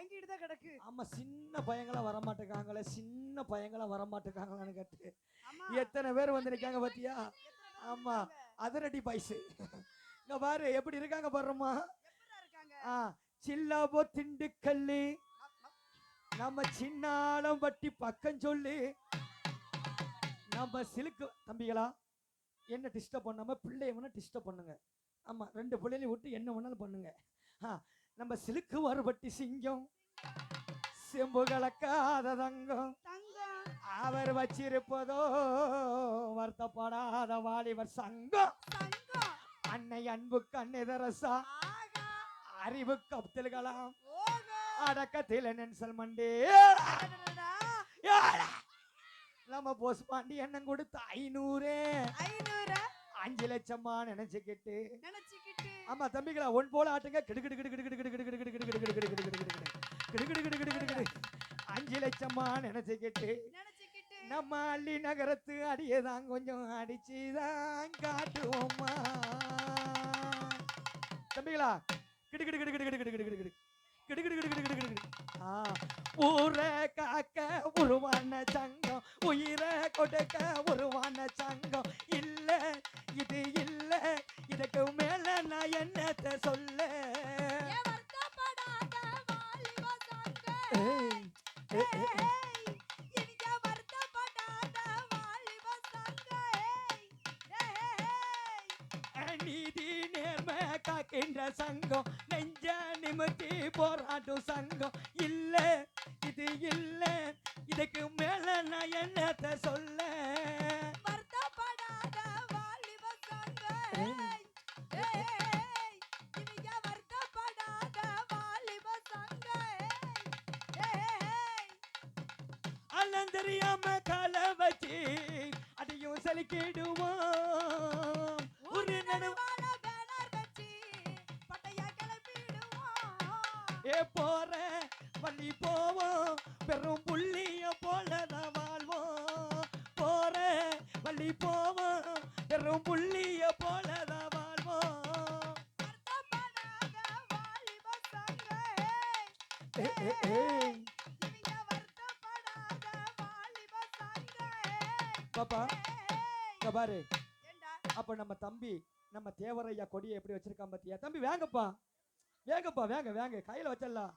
தான் கிடக்கு. ஆமா சின்ன பையங்களா வர மாட்டேங்காங்களே சின்ன பையங்களா வர மாட்டேங்காங்களான்னு கேட்டு எத்தனை பேர் வந்து நிக்காங்க பாத்தியா? ஆமா. அதிரடி பைசு இங்க பாரு எப்படி இருக்காங்க பாருமா ஆ சில்லாபோ திண்டுக்கல்லு. நம்ம சின்னாலம் வட்டி பக்கம் சொல்லு. நம்ம சிலுக்கு தம்பிகளா என்ன டிஸ்டர்ப் பண்ணாம பிள்ளைய வேணா டிஸ்டர்ப் பண்ணுங்க. ஆமா ரெண்டு பிள்ளைகளையும் விட்டு என்ன வேணாலும் பண்ணுங்க. ஆ நம்ம சிலுக்கு வருபட்டி சிங்கம். செம்பு கலக்காத தங்கம். தங்கம். அவர் வச்சிருப்பதோ வருத்தப்படாத வாலிபர் சங்கம். அன்னை அன்புக்கு அன்னிதரசா ஆகா. அறிவுக்கு அப்துல் கலாம் அடக்கத்தில் நென்சல் மண்டே. நம்ம போஸ் பாண்டி எண்ணம் கொடுத்த ஐநூறு. அஞ்சு லட்சமா நினைச்சுக்கிட்டு. நினைச்சுக்கிட்டு. ஆமா தம்பிகளா ஒன் போல ஆட்டுங்க கிடு கிடு கிடு கிடு கிடு கிடு கிடு கிடு கிடு கிடு கிடு கிடு கிடு கிடு கிடு கிடு கிடு கிடு அஞ்சு லட்சமா நினைச்சுக்கிட்டு நம்ம அள்ளி நகரத்து அடியதான் கொஞ்சம் அடிச்சுதான் காட்டுவோமா தம்பிகளா கிடு கிடு கிடு கிடு கிடு கிடு கிடு கிடு கிடு கிடு கிடு கிடு கிடு கிடு கிடு கிடு ஆ ஊரை காக்க உருவான சங்கம் உயிரை கொடுக்க ஏய், ஏய். நீதி நேர்மை காக்கின்ற சங்கம் நெஞ்ச நிமித்தி போராட்டும் சங்கம். இல்ல இது இல்ல இதுக்கு மேல நான் என்னத்த சொல்ல? அண்ணன் தெரியாம கால வச்சு அதையும் சலிக்கிடுவோம். ஒரு நடுவான. ஏ போற வள்ளி போவோம். பெரும் புள்ளிய போலதான் வாழ்வோம். போற வள்ளி போவோம். பெரும் புள்ளிய போலதான் வாழ்வோம். வருத்தப்படாத வாலிப சங்கம். பாப்பா. இங்க பாரு. அப்ப நம்ம தம்பி நம்ம தேவரையா கொடியை எப்படி வச்சிருக்கான் பாத்தியா? தம்பி வேங்கப்பா வேங்கப்பா வேங்க வேங்க கையில வச்சிடலாம்